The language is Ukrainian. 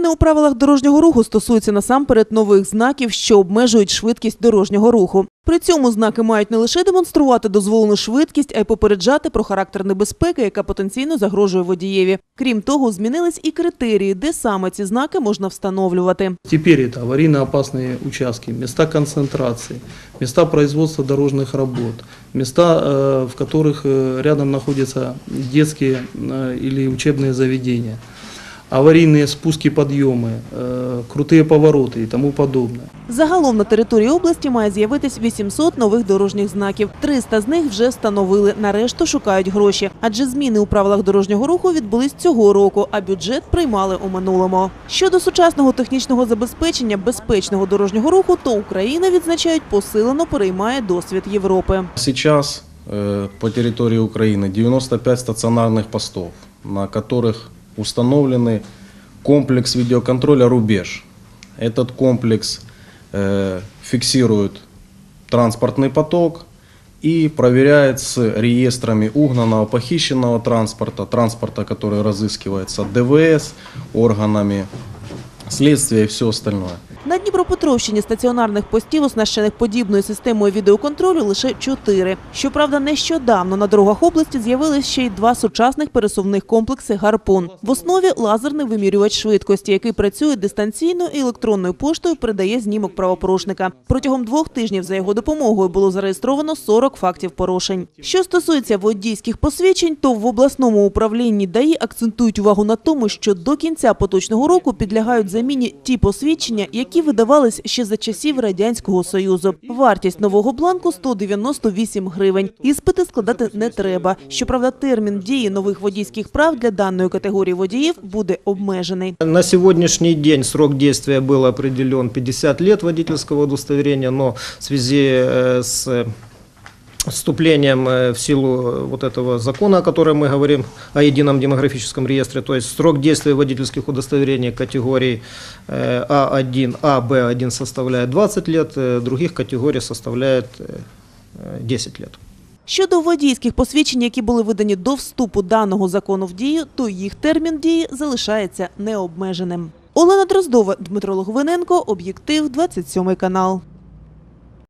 Зміни у правилах дорожнього руху стосуються насамперед нових знаків, що обмежують швидкість дорожнього руху. При цьому знаки мають не лише демонструвати дозволену швидкість, а й попереджати про характер небезпеки, яка потенційно загрожує водієві. Крім того, змінились і критерії, де саме ці знаки можна встановлювати. Теперь это аварийно-опасные участки, места концентрации, места производства дорожных работ, места, э, в которых э, рядом находятся детские э, или учебные заведения, аварийные спуски, подъемы, э, крутые повороты и тому подобное. Загалом на території області має з'явитись 800 нових дорожніх знаків. 300 з них вже встановили. На решту шукають гроші, адже зміни у правилах дорожнього руху відбулись цього року, а бюджет приймали у минулому. Щодо сучасного технічного забезпечення безпечного дорожнього руху, то Україна відзначають посилено переймає досвід Європи. Сейчас э, по территории Украины 95 стационарных постов, на которых установлены комплекс видеоконтроля «Рубеж». Этот комплекс э, фиксирует транспортный поток и проверяет с реестрами угнанного, похищенного транспорта, транспорта, который разыскивается ДВС, органами следствия и все остальное. На Дніпропетровщині стаціонарних постів, оснащених подібною системою відеоконтролю, лише чотири. Щоправда, нещодавно на дорогах області з'явились ще й два сучасних пересувних комплекси «Гарпун». В основі лазерний вимірювач швидкості, який працює дистанційно і електронною поштою передає знімок правопорушника. Протягом двох тижнів за його допомогою було зареєстровано 40 фактів порушень. Що стосується водійських посвідчень, то в обласному управлінні ДАІ акцентують увагу на тому, що до кінця поточного року підлягають заміні ті посвідчення, які видавались ще за часів радянського союзу. Вартість нового бланку 198 гривень. Іспити складати не треба. Щоправда, термін дії нових водійських прав для даної категорії водіїв буде обмежений. На сьогоднішній день срок дії був определен 50 років водійського удостоверення, но в зв'язку э, с вступлением э, в силу э, вот этого закона, о котором мы говорим, о едином демографическом реестре, то есть срок действия водительских удостоверений категорий э, А1, А, Б1 составляет 20 лет, э, других категорий составляет э, э, 10 лет. Щодо водійських посвідчень, які були видані до вступу даного закону в дію, то їх термін дії залишається необмеженим. Олена Дроздова, Дмитро Логвиненко, об'єктив 27 канал.